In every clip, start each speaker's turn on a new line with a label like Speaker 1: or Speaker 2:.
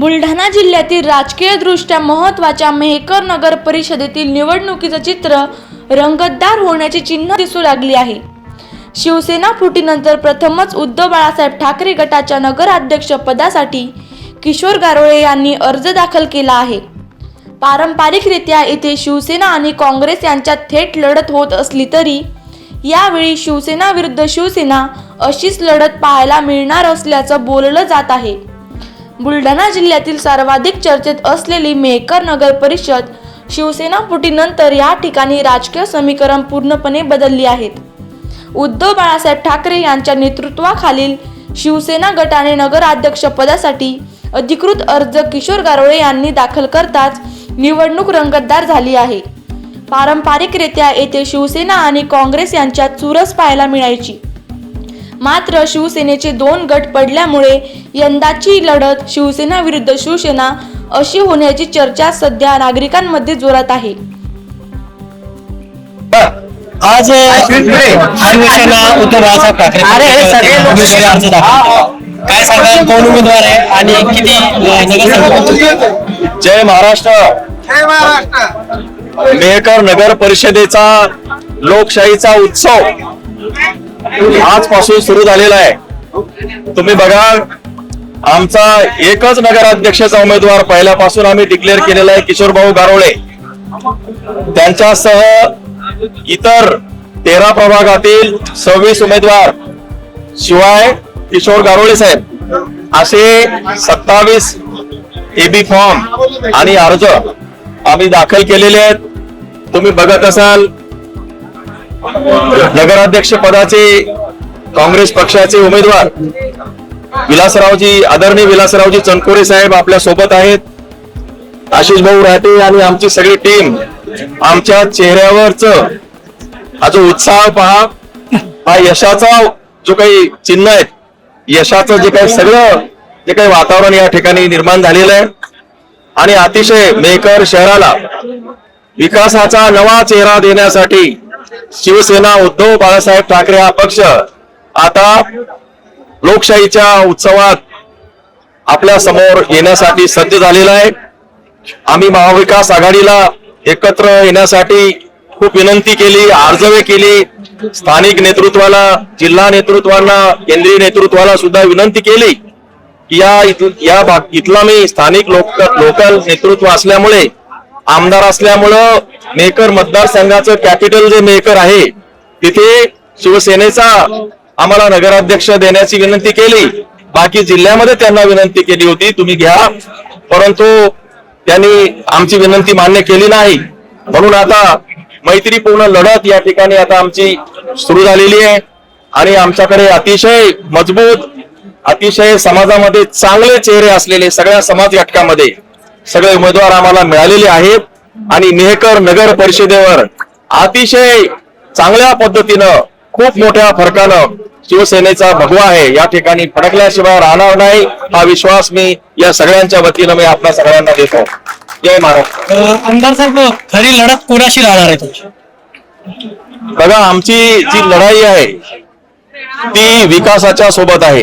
Speaker 1: बुलढाणा जिल्ह्यातील राजकीयदृष्ट्या महत्त्वाच्या मेहकर नगर परिषदेतील निवडणुकीचं चित्र रंगतदार होण्याची चिन्ह दिसू लागली आहे. शिवसेना फुटीनंतर प्रथमच उद्धव बाळासाहेब ठाकरे गटाच्या नगराध्यक्ष पदासाठी किशोर गारोळे यांनी अर्ज दाखल केला आहे. पारंपरिकरित्या येथे शिवसेना आणि काँग्रेस यांच्यात थेट लढत होत असली तरी यावेळी शिवसेना विरुद्ध शिवसेना अशीच लढत पाहायला मिळणार असल्याचं बोललं जात आहे. बुलढाणा जिल्ह्यातील सर्वाधिक चर्चेत असलेली मेहकर नगर परिषद शिवसेना फुटीनंतर या ठिकाणी राजकीय समीकरण पूर्णपणे बदलली आहेत. उद्धव बाळासाहेब ठाकरे यांच्या नेतृत्वाखालील शिवसेना गटाने नगराध्यक्ष पदासाठी अधिकृत अर्ज किशोर गारोळे यांनी दाखल करताच निवडणूक रंगतदार झाली आहे. पारंपरिकरित्या येथे शिवसेना आणि काँग्रेस यांच्यात चुरस पाहायला मिळायची. मात्र शिवसेनेचे दोन गट पडल्यामुळे यंदाची लढत शिवसेना विरुद्ध शिवसेना अशी होण्याची चर्चा सध्या नागरिकांमध्ये जोरात आहे.
Speaker 2: आज शिवसेना उद्धव बाळासाहेब ठाकरे उमेदवारी अर्ज. काय सांगाल? कोण उमेदवार आहे आणि किती
Speaker 3: जय महाराष्ट्र. मेहकर नगर परिषदेचा लोकशाहीचा उत्सव. आजपासून सुरू झालेला आहे. तुम्ही बघा आमचा एकच नगराध्यक्षाचा उमेदवार पहिल्यापासून आम्ही डिक्लेअर केलेला आहे किशोर भाऊ गारोळे. त्यांच्यासह इतर तेरा प्रभागातील सव्वीस उमेदवार शिवाय किशोर गारोळे साहेब. असे सत्तावीस एबी फॉर्म आणि अर्ज आम्ही दाखल केलेले आहेत. तुम्ही बघत असाल नगराध्यक्ष पदाचे काँग्रेस पक्षाचे उमेदवार विलासरावजी आदरणीय विलासरावजी चनकोरे साहेब आपल्यासोबत आहेत. आशिष भाऊ राहते आणि आमची सगळी टीम आमच्या चेहऱ्यावरच हा जो उत्साह पहा हा यशाचा जो काही चिन्ह आहे यशाचं जे काही सगळं जे काही वातावरण या ठिकाणी निर्माण झालेलं आहे. आणि अतिशय मेकर शहराला विकासाचा नवा चेहरा देण्यासाठी शिवसेना उद्धव बाळासाहेब ठाकरे हा पक्ष आता लोकशाहीच्या उत्सवात आपल्यासमोर येण्यासाठी सज्ज झालेला आहे. आम्ही महाविकास आघाडीला एकत्र येण्यासाठी खूप विनंती केली अर्जवे केली. स्थानिक नेतृत्वाला जिल्हा नेतृत्वांना केंद्रीय नेतृत्वाला सुद्धा विनंती केली या या भाग इथला मी स्थानिक लोक लोकल नेतृत्व असल्यामुळे आमदार असल्यामुळं मेकर मतदारसंघाचं कॅपिटल जे मेकर आहे तिथे शिवसेनेचा आम्हाला नगराध्यक्ष देण्याची विनंती केली. बाकी जिल्ह्यामध्ये त्यांना विनंती केली होती तुम्ही घ्या. परंतु त्यांनी आमची विनंती मान्य केली नाही. म्हणून आता मैत्रीपूर्ण लढत या ठिकाणी आता आमची सुरू झालेली आहे. आणि आमच्याकडे अतिशय मजबूत अतिशय समाजामध्ये चांगले चेहरे असलेले सगळ्या समाज घटकामध्ये सगळे उमेदवार आम्हाला मिळालेले आहेत. आणि मेहकर नगर परिषदेवर अतिशय चांगल्या पद्धतीनं खूप मोठ्या फरकानं शिवसेनेचा भगवा आहे. या ठिकाणी फडकल्याशिवाय राहणार नाही. हा विश्वास मी या सगळ्यांच्या वतीनं मी आपल्या सगळ्यांना देतो. जय
Speaker 2: आमदार साहेब खरी लढत कोणाशी राहणार आहे तुमची?
Speaker 3: बघा आमची जी लढाई आहे ती विकासाच्या सोबत आहे.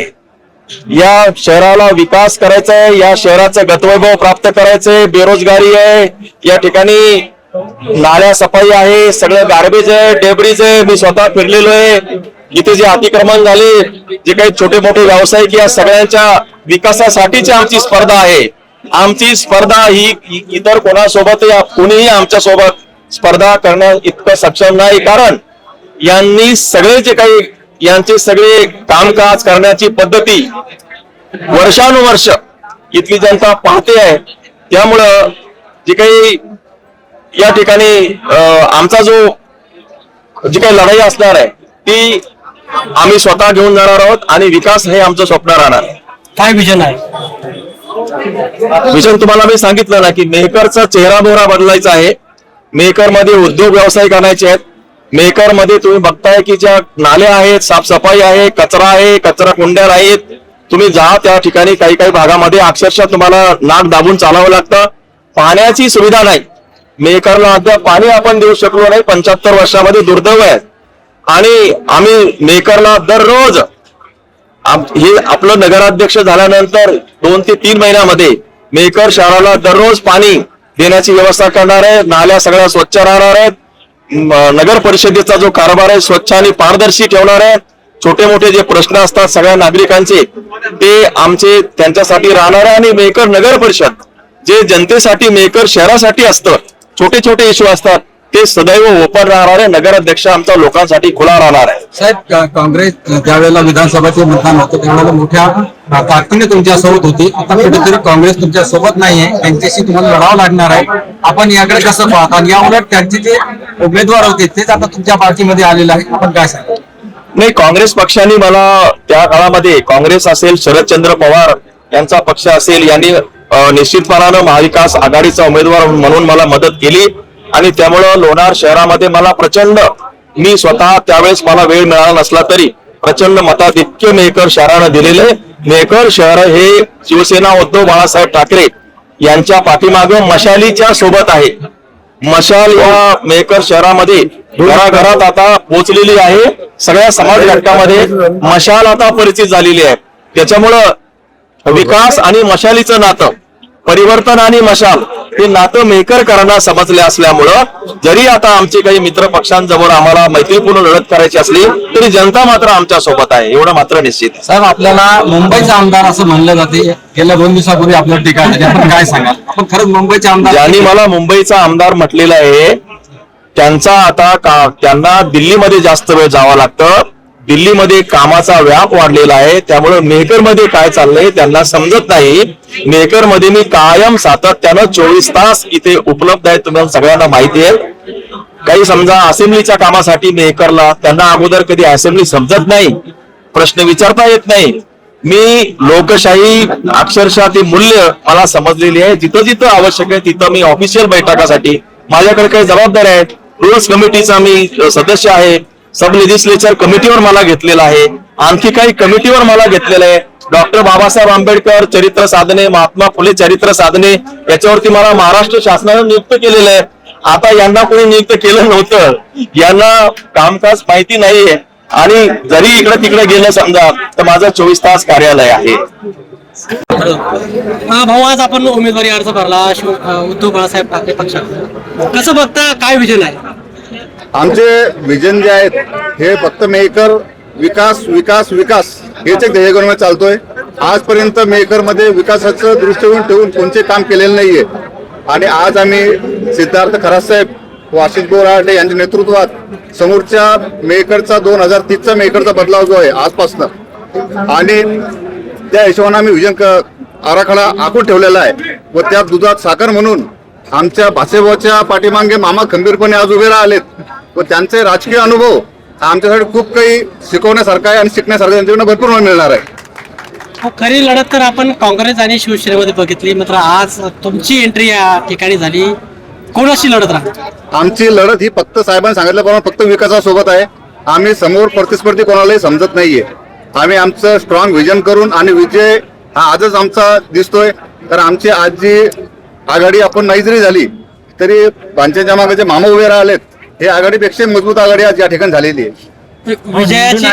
Speaker 3: या शहराला विकास करायचा आहे या शहराचं गतवैभव प्राप्त करायचंय बेरोजगारी आहे. या ठिकाणी नाल्या सफाई आहे सगळं गार्बेज आहे डेबरीज आहे. मी स्वतः फिरलेलो आहे. इथे जे अतिक्रमण झाले जे काही छोटे मोठे व्यावसायिक या सगळ्यांच्या विकासासाठीची आमची स्पर्धा आहे. आमची स्पर्धा ही इतर कोणासोबत या कोणीही आमच्यासोबत स्पर्धा करण्या इतकं सक्षम नाही. कारण यांनी सगळे जे काही यांचे सगळे कामकाज करण्याची पद्धती वर्षानुवर्ष इथली जनता पाहते आहे. त्यामुळं जे काही या ठिकाणी आमचा जो जी काही लढाई असणार आहे ती आम्ही स्वतः घेऊन जाणार आहोत आणि विकास हे आमचं स्वप्न राहणार आहे.
Speaker 2: काय विजन आहे?
Speaker 3: विजन तुम्हाला मी सांगितलं ना की मेहकरचा चेहरा मोहरा बदलायचा आहे. मेहकरमध्ये उद्योग व्यवसाय करायचे आहेत. मेकरमध्ये तुम्ही बघताय की ज्या नाल्या आहेत साफसफाई आहे कचरा आहे कचरा कुंड्या आहेत. तुम्ही जा त्या ठिकाणी काही काही भागामध्ये. अक्षरशः तुम्हाला नाक दाबून चालावं लागतं. पाण्याची सुविधा नाही. मेकरला अद्याप पाणी आपण देऊ शकलो नाही. पंच्याहत्तर वर्षामध्ये दुर्दैव आहे. आणि आम्ही मेकरला दररोज हे आपलं नगराध्यक्ष झाल्यानंतर दोन ते तीन महिन्यामध्ये मेकर शहराला दररोज पाणी देण्याची व्यवस्था करणार आहे. नाल्या सगळ्या स्वच्छ राहणार आहेत. नगर परिषदेचा जो कारभार आहे स्वच्छ आणि पारदर्शी ठेवणार आहे. छोटे मोठे जे प्रश्न असतात सगळ्या नागरिकांचे ते आमचे त्यांच्यासाठी राहणार आहे. आणि मेकर नगर परिषद जे जनतेसाठी मेकर शहरासाठी असतं छोटे छोटे इश्यू असतात. ते सदैव ओपन राहणार आहे नगराध्यक्ष आमचा लोकांसाठी खुला राहणार आहे.
Speaker 4: साहेब काँग्रेस त्यावेळेला विधानसभाचे मतदान होतं त्यावेळेला मोठ्या ताकदीने तुमच्यासोबत होती. आता कुठेतरी काँग्रेस तुमच्यासोबत नाहीये. त्यांच्याशी तुम्हाला लढावं लागणार आहे. आपण याकडे कसं पाहता आणि या उलट त्यांचे जे उमेदवार होते तेच आता तुमच्या पार्टीमध्ये आलेले आहे. आपण काय सांगा?
Speaker 3: नाही काँग्रेस पक्षाने मला त्या काळामध्ये काँग्रेस असेल शरदचंद्र पवार यांचा पक्ष असेल यांनी निश्चितपणानं महाविकास आघाडीचा उमेदवार म्हणून मला मदत केली. आणि त्यामुळं लोणार शहरामध्ये मला प्रचंड मी स्वतः त्यावेळेस मला वेळ मिळाला नसला तरी प्रचंड मताधिक्य मेहकर शहरानं दिलेले मेहकर शहर हे शिवसेना उद्धव बाळासाहेब ठाकरे यांच्या पाठीमागे मशालीच्या सोबत आहे. मशाल या मेकर शहरामध्ये घराघरात आता पोहोचलेली आहे. सगळ्या समाज घटकामध्ये मशाल आता परिचित झालेली आहे. त्याच्यामुळं विकास आणि मशालीचं नातं परिवर्तन आणि मशाल हे नातं मेकरकरांना समजले असल्यामुळं जरी आता आमचे काही मित्र पक्षांजवळ आम्हाला मैत्रीपूर्ण लढत करायची असली तरी जनता मात्र आमच्यासोबत आहे. एवढं मात्र निश्चित.
Speaker 4: साहेब आपल्याला मुंबईचा आमदार असं म्हणलं जाते. गेल्या दोन दिवसापूर्वी आपल्याला टीका झाली आपण काय सांगाल? आपण खरंच मुंबईचे आमदार
Speaker 3: ज्यांनी मला मुंबईचा आमदार म्हटलेला आहे त्यांचा आता का त्यांना दिल्लीमध्ये जास्त वेळ जावं लागतं. दिल्लीमध्ये कामाचा व्याप वाढलेला आहे. त्यामुळे मेहकरमध्ये काय चाललंय त्यांना समजत नाही. मेहकरमध्ये मी कायम सातत्यानं चोवीस तास इथे उपलब्ध आहे. तुम्हाला सगळ्यांना माहिती आहे. काही समजा असेंब्लीच्या कामासाठी मेहकरला त्यांना अगोदर कधी असेंब्ली समजत नाही. प्रश्न विचारता येत नाही. मी लोकशाही अक्षरशः ती मूल्य मला समजलेली आहे. जिथं जिथं आवश्यक आहे तिथं मी ऑफिशियल बैठकासाठी माझ्याकडे काही जबाबदाऱ्या आहेत. रुल्स कमिटीचा मी सदस्य आहे. सब लेजिस्लेचर कमिटीवर मला घेतलेला आहे. आणखी काही कमिटीवर मला घेतलेलं आहे. डॉक्टर बाबासाहेब आंबेडकर चरित्र साधने महात्मा फुले चरित्र साधने याच्यावरती मला महाराष्ट्र शासनानं नियुक्त केलेलं आहे. आता यांना कोणी नियुक्त केलं नव्हतं. यांना कामकाज माहिती नाहीये आणि जरी इकडे तिकडे गेलं समजा तर माझं चोवीस तास कार्यालय आहे.
Speaker 2: हा भाऊ आज आपण उमेदवारी अर्ज भरला उद्धव बाळासाहेब ठाकरे पक्षात कसं बघता काय विजन आहे?
Speaker 5: आमचे विजन जे आहेत हे फक्त मेकर विकास विकास विकास हेच एक ध्येय चालतोय. आजपर्यंत मेकरमध्ये विकासाचं दृष्टिकोन ठेवून कोणते काम केलेलं नाहीये. आणि आज आम्ही सिद्धार्थ खरासाहेब व आशिष बोराडे यांच्या नेतृत्वात समोरच्या मेकरचा दोन हजार तीसचा मेकरचा बदलाव जो आहे आजपासनं. आणि त्या हिशोबाने आम्ही विजन आराखडा आखून ठेवलेला आहे. व त्या दुधात साखर म्हणून आमच्या भासेबाच्या पाठीमागे मामा खंबीरपणे आज उभे राहिलेत. व त्यांचे राजकीय अनुभव हा आमच्यासाठी खूप काही शिकवण्यासारखा आहे आणि शिकण्यासारखं त्यांच्याकडनं भरपूर मिळणार आहे.
Speaker 2: हो, खरी लढत तर आपण काँग्रेस आणि शिवसेनेमध्ये बघितली. मात्र आज तुमची एंट्री या ठिकाणी झाली. कोणाशी लढत राहणार?
Speaker 5: आमची लढत ही फक्त साहेबांनी सांगितल्याप्रमाणे फक्त विकासासोबत आहे. आम्ही समोर प्रतिस्पर्धी कोणालाही समजत नाहीये. आम्ही आमचं स्ट्रॉंग विजन करून आणि विजय हा आजच आमचा दिसतोय. तर आमची आज जी आघाडी आपण नाही जरी झाली तरी पांच्याच्या मागे जे मामा उभे राहिलेत हे आघाडीपेक्षा मजबूत आघाडी आज या ठिकाणी झालेली आहे.
Speaker 2: विजयाची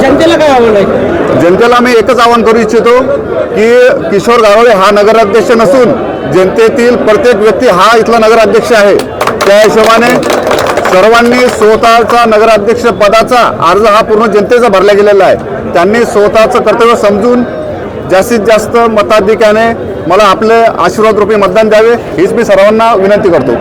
Speaker 2: जनतेला काय आवड
Speaker 5: जनतेला मी एकच आवाहन करू इच्छितो की किशोर गारोळे हा नगराध्यक्ष नसून जनतेतील प्रत्येक व्यक्ती हा इथला नगराध्यक्ष आहे. त्या हिशोबाने सर्वांनी स्वतःचा नगराध्यक्ष पदाचा अर्ज हा पूर्ण जनतेचा भरला गेलेला आहे. त्यांनी स्वतःचं कर्तव्य समजून जास्तीत जास्त मताधिक्याने मला आपले आशीर्वाद रूपी मतदान द्यावे हीच मी सर्वांना विनंती करतो.